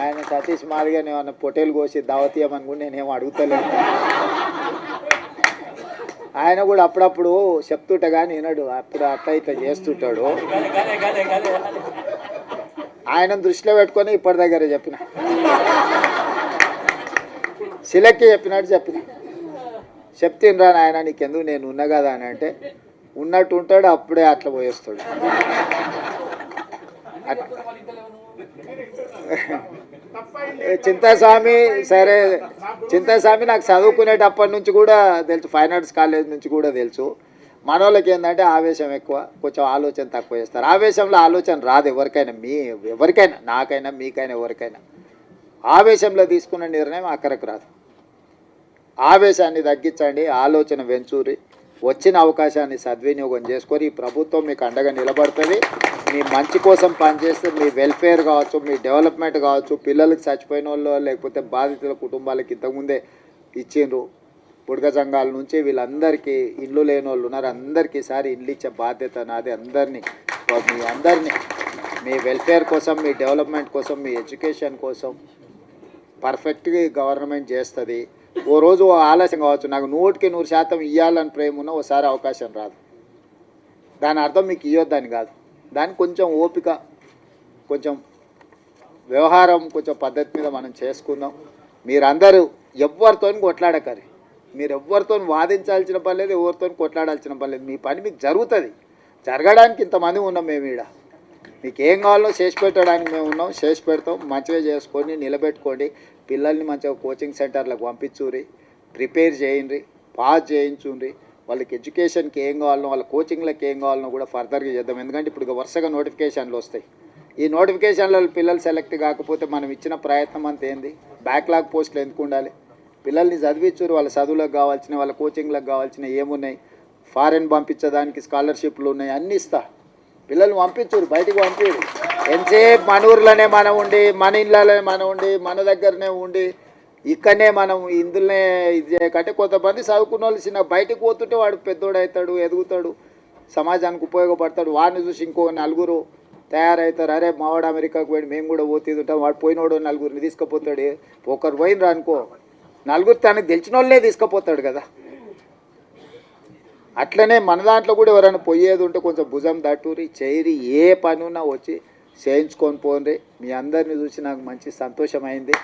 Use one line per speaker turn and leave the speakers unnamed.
ఆయన సతీష్ మాదిగా ఏమన్నా పొటేలు కోసి దావతీయమని కూడా నేనేం అడుగుతలేను ఆయన కూడా అప్పుడప్పుడు చెప్తుంటా కానీ వినడు. అప్పుడు అట్లా ఇట్లా చేస్తుంటాడు. ఆయన దృష్టిలో పెట్టుకొని ఇప్పటి దగ్గర చెప్పిన. శిలక్కి చెప్పినట్టు చెప్పిన. చెప్తినరా నాయన నీకెందుకు నేను ఉన్నా కదా అని అంటే ఉన్నట్టు ఉంటాడు అప్పుడే అట్లా పోయేస్తాడు. అట్లా చింతాస్వామి సరే. చింతాస్వామి నాకు చదువుకునేటప్పటి నుంచి కూడా తెలుసు. ఫైన్ ఆర్ట్స్ కాలేజ్ నుంచి కూడా తెలుసు. మనోళ్ళకి ఏంటంటే ఆవేశం ఎక్కువ. కొంచెం ఆలోచన తక్కువ చేస్తారు. ఆవేశంలో ఆలోచన రాదు ఎవరికైనా. మీ ఎవరికైనా నాకైనా మీకైనా ఎవరికైనా. ఆవేశంలో తీసుకున్న నిర్ణయం అక్కడికి రాదు. ఆవేశాన్ని తగ్గించండి ఆలోచన వెంచూరి వచ్చిన అవకాశాన్ని సద్వినియోగం చేసుకొని ఈ ప్రభుత్వం మీకు అండగా నిలబడుతుంది. మీ మంచి కోసం పనిచేస్తే మీ వెల్ఫేర్ కావచ్చు మీ డెవలప్మెంట్ కావచ్చు పిల్లలకి చచ్చిపోయిన వాళ్ళు లేకపోతే బాధితుల కుటుంబాలకి ఇంతకుముందే ఇచ్చిండ్రు. బుడగ సంఘాల నుంచి వీళ్ళందరికీ ఇల్లు లేని వాళ్ళు ఉన్నారు. అందరికీ ఈసారి ఇల్లు ఇచ్చే బాధ్యత నాది. అందరినీ మీ అందరినీ మీ వెల్ఫేర్ కోసం మీ డెవలప్మెంట్ కోసం మీ ఎడ్యుకేషన్ కోసం పర్ఫెక్ట్గా గవర్నమెంట్ చేస్తుంది. ఓ రోజు ఓ ఆలస్యం కావచ్చు. నాకు నూటికి నూరు శాతం ఇవ్వాలని ప్రేమ ఉన్న ఓసారి అవకాశం రాదు. దాని అర్థం మీకు ఇవ్వద్దని కాదు. దానికి కొంచెం ఓపిక కొంచెం వ్యవహారం కొంచెం పద్ధతి మీద మనం చేసుకుందాం. మీరందరూ ఎవరితో కొట్లాడకరి మీరు ఎవరితో వాదించాల్సిన పని లేదు ఎవరితో కొట్లాడాల్సిన పని లేదు. మీ పని మీకు జరుగుతుంది. జరగడానికి ఇంతమంది ఉన్నాం మేము ఈడ. మీకు ఏం కావాలో చేసి పెట్టడానికి మేము ఉన్నాం. చేసి పెడతాం. మంచిగా చేసుకొని నిలబెట్టుకోండి. పిల్లల్ని మంచిగా కోచింగ్ సెంటర్లకు పంపించుర్రి. ప్రిపేర్ చేయండి పాస్ చేయించుండ్రి. వాళ్ళకి ఎడ్యుకేషన్కి ఏం కావాలనో వాళ్ళ కోచింగ్లకు ఏం కావాలనో కూడా ఫర్దర్గా చేద్దాం. ఎందుకంటే ఇప్పుడు వరుసగా నోటిఫికేషన్లు వస్తాయి. ఈ నోటిఫికేషన్లలో పిల్లలు సెలెక్ట్ కాకపోతే మనం ఇచ్చిన ప్రయత్నం అంత ఏంది? బ్యాక్లాగ్ పోస్టులు ఎందుకు ఉండాలి? పిల్లల్ని చదివించురు వాళ్ళ చదువులకు కావాల్సిన వాళ్ళ కోచింగ్లకు కావాల్సిన ఏమున్నాయి? ఫారెన్ పంపించడానికి స్కాలర్షిప్లు ఉన్నాయి అన్నీ ఇస్తా. పిల్లల్ని పంపించురు బయటకు పంపించరు. ఎంతసేపు మన ఊర్లోనే మనం ఉండి మన ఇళ్ళలోనే మనం ఉండి మన దగ్గరనే ఉండి ఇక్కడనే మనం ఇందులోనే ఇది చేయకంటే కొంతమంది చదువుకున్న వాళ్ళు చిన్న బయటకు పోతుంటే వాడు పెద్దోడు అవుతాడు ఎదుగుతాడు సమాజానికి ఉపయోగపడతాడు. వాడిని చూసి ఇంకో నలుగురు తయారవుతారు అరే మావాడు అమెరికాకు పోయి మేము కూడా పోతే ఉంటాం. వాడు పోయినోడు నలుగురిని తీసుకుపోతాడు. ఒకరు పోయినరా అనుకో నలుగురు తనకు తెలిసిన వాళ్ళే తీసుకుపోతాడు కదా. అట్లనే మన దాంట్లో కూడా ఎవరైనా పోయేది ఉంటే కొంచెం భుజం దట్టూరి చేరి ఏ పనున్నా వచ్చి చేయించుకొని పోండి మీ అందరిని చూసి నాకు మంచి సంతోషమైంది.